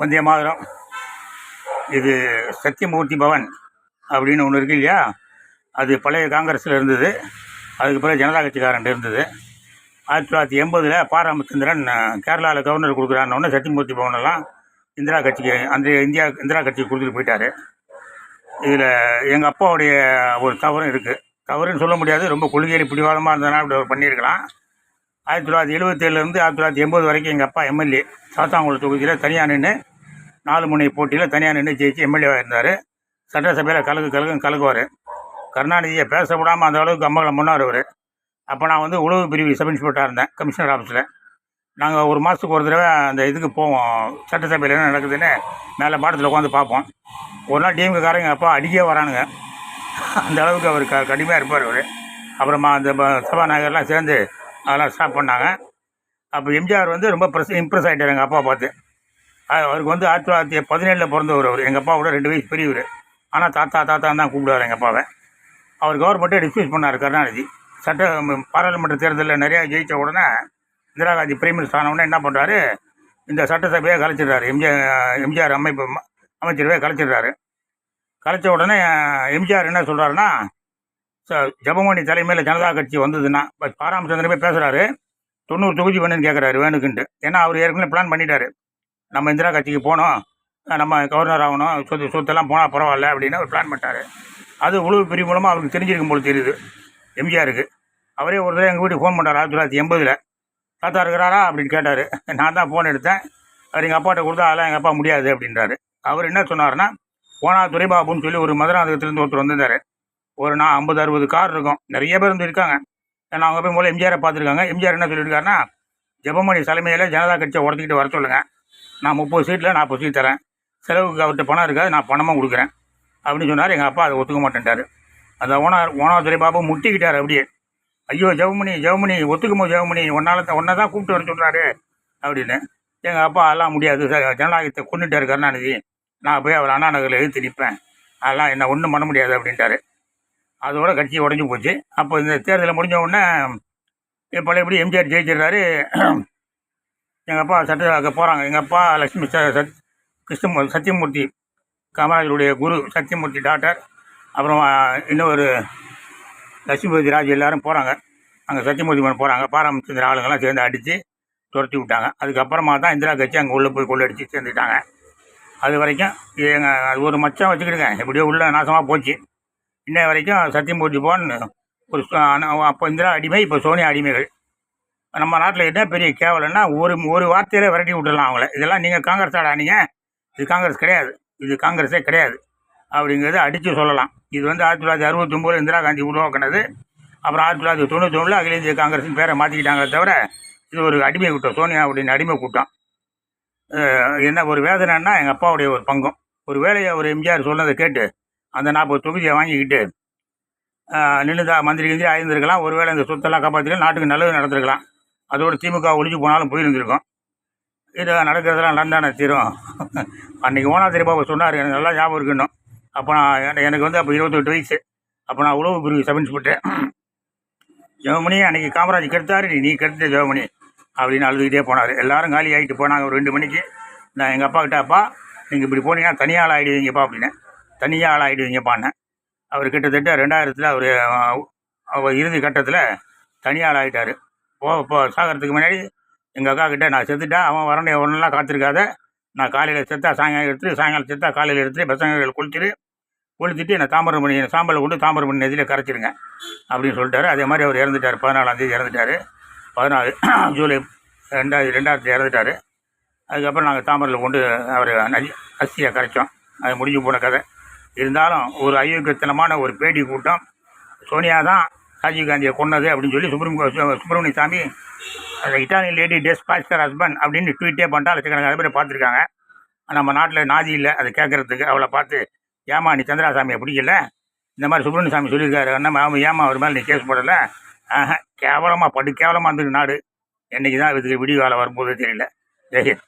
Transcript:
வந்தே மாதிரம். இது சத்தியமூர்த்தி பவன் அப்படின்னு ஒன்று இருக்கு இல்லையா? அது பழைய காங்கிரஸில் இருந்தது. அதுக்கு பிறகு ஜனதா கட்சிக்காரன் இருந்தது. ஆயிரத்தி தொள்ளாயிரத்தி எண்பதில் பா ராமச்சந்திரன் கேரளாவில் கவர்னர் கொடுக்குறான்னு சத்தியமூர்த்தி பவனெல்லாம் இந்திரா கட்சிக்கு அந்த இந்தியா இந்திரா கட்சிக்கு கொடுத்துட்டு போயிட்டாரு. இதில் எங்கள் அப்பாவுடைய ஒரு தவறும் இருக்குது தவறுன்னு சொல்ல முடியாது. ரொம்ப கொள்கையில் பிடிவாதமாக இருந்ததுனால அப்படி அவர் பண்ணியிருக்கலாம். ஆயிரத்தி தொள்ளாயிரத்தி எழுபத்தேழுலேருந்து ஆயிரத்தி தொள்ளாயிரத்தி எண்பது வரைக்கும் எங்கள் அப்பா எம்எல்ஏ. சாத்தாங்குளம் தொகுதியில் தனியாக நின்று நாலு முனை போட்டியில் தனியாக நின்று ஜெயிச்சு எம்எல்ஏவாக இருந்தார் சட்டசபையில் கலகு கலகு கலக்குவார் கருணாநிதியை பேச விடாமல் அந்த அளவுக்கு அம்மகளை முன்னார் அவர். அப்போ நான் வந்து உளவு பிரிவு சப் இன்ஸ்பெக்டராக இருந்தேன் கமிஷனர் ஆஃபீஸில் நாங்கள் ஒரு மாதத்துக்கு ஒரு தடவை அந்த இதுக்கு போவோம். சட்டசபையில் என்ன நடக்குதுன்னு மேலே மாடத்தில் உட்காந்து பார்ப்போம். ஒரு நாள் டிஎம்கேக்காரங்க அப்பா அடிக்கே வரானுங்க. அந்த அளவுக்கு அவர் க கடுமையாக இருப்பார் அவர். அப்புறமா அந்த ப- சபாநாயகர்லாம் சேர்ந்து அதெல்லாம் ஸ்டாப் பண்ணாங்க. அப்போ எம்ஜிஆர் வந்து ரொம்ப ப்ரெஸ் இம்ப்ரெஸ் ஆகிட்டார் எங்கள் அப்பா பார்த்து. அவருக்கு வந்து ஆயிரத்தி தொள்ளாயிரத்தி பதினேழில் பிறந்தவர் அவர். எங்கள் அப்பாவோட ரெண்டு வயசு பெரியவர். ஆனால் தாத்தா தாத்தா தான் கூப்பிடுவார் எங்கள் அப்பாவை. அவர் கவர்மெண்ட்டே டிஸ்மிஸ் பண்ணார் கருணாநிதி. சட்ட பாராளுமன்ற தேர்தலில் நிறையா ஜெயித்த உடனே இந்திரா காந்தி பிரைம் மினிஸ்டர் என்ன பண்ணுறாரு இந்த சட்டசபையை கலைச்சிடுறாரு. எம்ஜிஆர் எம்ஜிஆர் அமைப்பு ம- அமைச்சரவையை கலைச்சிடுறாரு. கலைச்ச உடனே எம்ஜிஆர் என்ன சொல்கிறாருன்னா ஜபமணி தலைமையில் ஜனதா கட்சி வந்ததுன்னா இப்போ பாராமச்சந்திரன் போய் பேசுகிறாரு தொண்ணூறு தொகுதி வேணும்னு கேட்குறாரு வேணுக்குன்ட்டு. ஏன்னா அவர் ஏற்கனவே பிளான் பண்ணிட்டாரு. நம்ம இந்திரா கட்சிக்கு போகணும் நம்ம கவர்னர் ஆகணும் சொத்து சொத்தெல்லாம் போனால் பரவாயில்ல அப்படின்னு அவர் பிளான் பண்ணிட்டாரு. அது உளவு பிரிவு மூலமாக அவருக்கு தெரிஞ்சிருக்கும் போல தெரியுது. எம்ஜிஆருக்கு. அவரே ஒரு தடவை எங்கள் வீட்டுக்கு ஃபோன் பண்ணார் ஆயிரத்தி தொள்ளாயிரத்தி எண்பதில். தாத்தா இருக்கிறாரா அப்படின்னு கேட்டார். நான் தான் ஃபோன் எடுத்தேன். அவர் எங்கள் அப்பாட்ட கொடுத்தா அதெல்லாம் எங்கள் அப்பா முடியாது அப்படின்றாரு. அவர் என்ன சொன்னார்னா போனா துரைபாபுன்னு சொல்லி ஒரு மதுராந்தகத்துலேருந்து ஒருத்தர் வந்திருந்தார். ஒரு நான் ஐம்பது அறுபது கார் இருக்கும். நிறைய பேர் வந்து இருக்காங்க. ஏன்னா அவங்க போய் முதல்ல எம்ஜிஆரை பார்த்துருக்காங்க. எம்ஜிஆர் என்ன சொல்லியிருக்காருன்னா ஜெபமணி தலைமையில் ஜனதா கட்சியை உடச்சிக்கிட்டு வர சொல்லுங்க. நான் முப்பது சீட்டில் நாற்பது சீட் தரேன். செலவுக்கு அவர்கிட்ட பணம் இருக்காது. நான் பணமாக கொடுக்குறேன். அப்படின்னு சொன்னார். எங்கள் அப்பா அதை ஒத்துக்க மாட்டேன்ட்டார். அந்த ஓனர் ஓனாதுரை பாபு முட்டிக்கிட்டார் அப்படியே. ஐயோ ஜெவமணி ஜெவமணி ஒத்துக்குமோ ஜெவமணி ஒன்னால் ஒன்றை தான் கூப்பிட்டு வர சொல்கிறாரு அப்படின்னு. எங்கள் அப்பா அதெல்லாம் முடியாது. சார் ஜனநாயகத்தை கொண்டுட்டார் கருணாநிதி. நான் போய் அவர் அண்ணா நகரில் எழுத்து நிற்பேன் அதெல்லாம் என்ன ஒன்றும் பண்ண முடியாது. அப்படின்ட்டாரு. அதோட கட்சி உடஞ்சி போச்சு. அப்போ இந்த தேர்தல் முடிஞ்ச உடனே இப்போ பழையபடி எம்ஜிஆர் ஜெயிச்சிடுறாரு. எங்கள் அப்பா சட்ட போகிறாங்க எங்கள் அப்பா லக்ஷ்மி ச சத் கிருஷ்ணமூர்த்தி சத்தியமூர்த்தி காமராஜருடைய குரு சத்தியமூர்த்தி டாக்டர். அப்புறம் இன்னொரு லட்சுமிபதி ராஜ் எல்லாரும் போகிறாங்க அங்கே சத்தியமூர்த்தி மேலே போகிறாங்க பாராமச்சந்திர ஆளுங்கெல்லாம் சேர்ந்து அடித்து துரத்தி விட்டாங்க. அதுக்கப்புறமா தான் இந்திரா கட்சி அங்கே உள்ளே போய் கொள்ளடிச்சு சேர்ந்துட்டாங்க. அது வரைக்கும் எங்கள் அது ஒரு மச்சம் வச்சுக்கிடுங்க. எப்படியோ உள்ள நாசமாக போச்சு. இன்ன வரைக்கும் சத்தியமூர்த்தி போன் ஒரு அப்போ இந்திரா அடிமை இப்போ சோனியா அடிமைகள். நம்ம நாட்டில் என்ன பெரிய கேவலன்னா ஒரு ஒரு வார்த்தையில விரட்டி விட்டுடலாம் அவங்கள. இதெல்லாம் நீங்கள் காங்கிரஸ் ஆடானீங்க இது காங்கிரஸ் கிடையாது. இது காங்கிரஸே கிடையாது. அப்படிங்கிறத அடித்து சொல்லலாம். இது வந்து ஆயிரத்தி தொள்ளாயிரத்தி அறுபத்தொம்போது இந்திரா காந்தி உருவாக்குனது அப்புறம் ஆயிரத்தி தொள்ளாயிரத்தி தொண்ணூத்தொன்னில் அகில இந்திய காங்கிரஸ்னு பேரை மாற்றிக்கிட்டாங்களே தவிர இது ஒரு அடிமை கூட்டம். சோனியா அப்படின்னு அடிமை கூட்டம். என்ன ஒரு வேதனைன்னா எங்கள் அப்பாவுடைய ஒரு பங்கம். ஒரு வேலையை ஒரு எம்ஜிஆர் சொன்னதை கேட்டு அந்த நாற்பது தொகுதியை வாங்கிக்கிட்டு நின்றுதா மந்திரி கிந்திரி ஆயிருந்திருக்கலாம். ஒருவேளை இந்த சொத்தெல்லாம் காப்பாற்றிக்கலாம் நாட்டுக்கு நல்லது நடந்திருக்கலாம். அதோடு திமுக ஒழிஞ்சு போனாலும் போயிருந்திருக்கும். இது நடக்கிறதெல்லாம் நடந்தானே தீரும். அன்றைக்கி ஓனா பாபு சொன்னார் எனக்கு நல்லா ஞாபகம் இருக்கணும் அப்போ நான் எனக்கு வந்து அப்போ இருபத்தெட்டு வயசு. அப்போ நான் உழவு பிரிவு சப் இன்ஸ்பெக்டர் ஜெவமணி அன்னைக்கு காமராஜ் கெடுத்தாரு. நீ நீ கெடுத்த ஜெவமணி அப்படின்னு அழுதுகிட்டே போனார். எல்லாரும் காலி ஆகிட்டு போனாங்க ஒரு ரெண்டு மணிக்கு. நான் எங்கள் அப்பா கிட்ட அப்பா நீங்கள் இப்படி போனீங்கன்னா தனியாள் ஆகிடுவீங்கப்பா அப்படின்னு. தனியாக ஆள் ஆகிடுவீங்கப்பான்னு அவர் கிட்டத்தட்ட ரெண்டாயிரத்தில் அவர் அவர் இறுதி கட்டத்தில் தனியாள் ஆகிட்டார் போ போ சாகிறதுக்கு முன்னாடி எங்கள் அக்கா கிட்டே நான் செத்துட்டேன் அவன் வரணும் ஒன்றெல்லாம் காத்திருக்காத. நான் காலையில் செத்தா சாயங்காலம் எடுத்துட்டு சாயங்காலம் செத்தா காலையில் எடுத்துட்டு பசங்களை குளித்துட்டு நான் என்னை பண்ணி சாம்பலை கொண்டு தாமிரபரணி நதியில் கரைச்சிருங்க அப்படின்னு சொல்லிட்டாரு. அதே மாதிரி அவர் இறந்துட்டார். பதினாலாந்தேதி இறந்துட்டாரு இறந்துட்டார். பதினாலு ஜூலை ரெண்டாயிரத்தி ரெண்டாயிரத்தி இறந்துட்டார். அதுக்கப்புறம் நாங்கள் தாமரில் கொண்டு அவர் நதி அஸ்தியை கரைச்சோம். அது முடிஞ்சு போன கதை. இருந்தாலும் ஒரு அயோக்கியத்தனமான ஒரு பேட்டி கூட்டம். சோனியா தான் ராஜீவ்காந்தியை கொன்னது அப்படின்னு சொல்லி சுப்ரீம் சுப்பிரமணிய சாமி அந்த இட்டாலியன் லேடி டெஸ் பாஸ்கர் ஹஸ்பண்ட் அப்படின்னு ட்வீட்டே பண்ணிட்டா லட்சக்கணக்கான பேர் பார்த்துருக்காங்க. நம்ம நாட்டில் நாதி இல்லை அதை கேட்கறதுக்கு அவளை பார்த்து ஏமா நீ சந்திராசாமியை பிடிக்கல? இந்த மாதிரி சுப்பிரமணிய சாமி சொல்லியிருக்காரு. என்ன அவன் ஏமா அவர் மேலே நீ கேஸ் போடலை? ஆஹா கேவலமாக படு கேவலமாக இருந்துருக்கு நாடு. என்னைக்கு தான் இதுக்கு விடிவு காலம் வரும்போது தெரியல. ஜெயஹிந்த்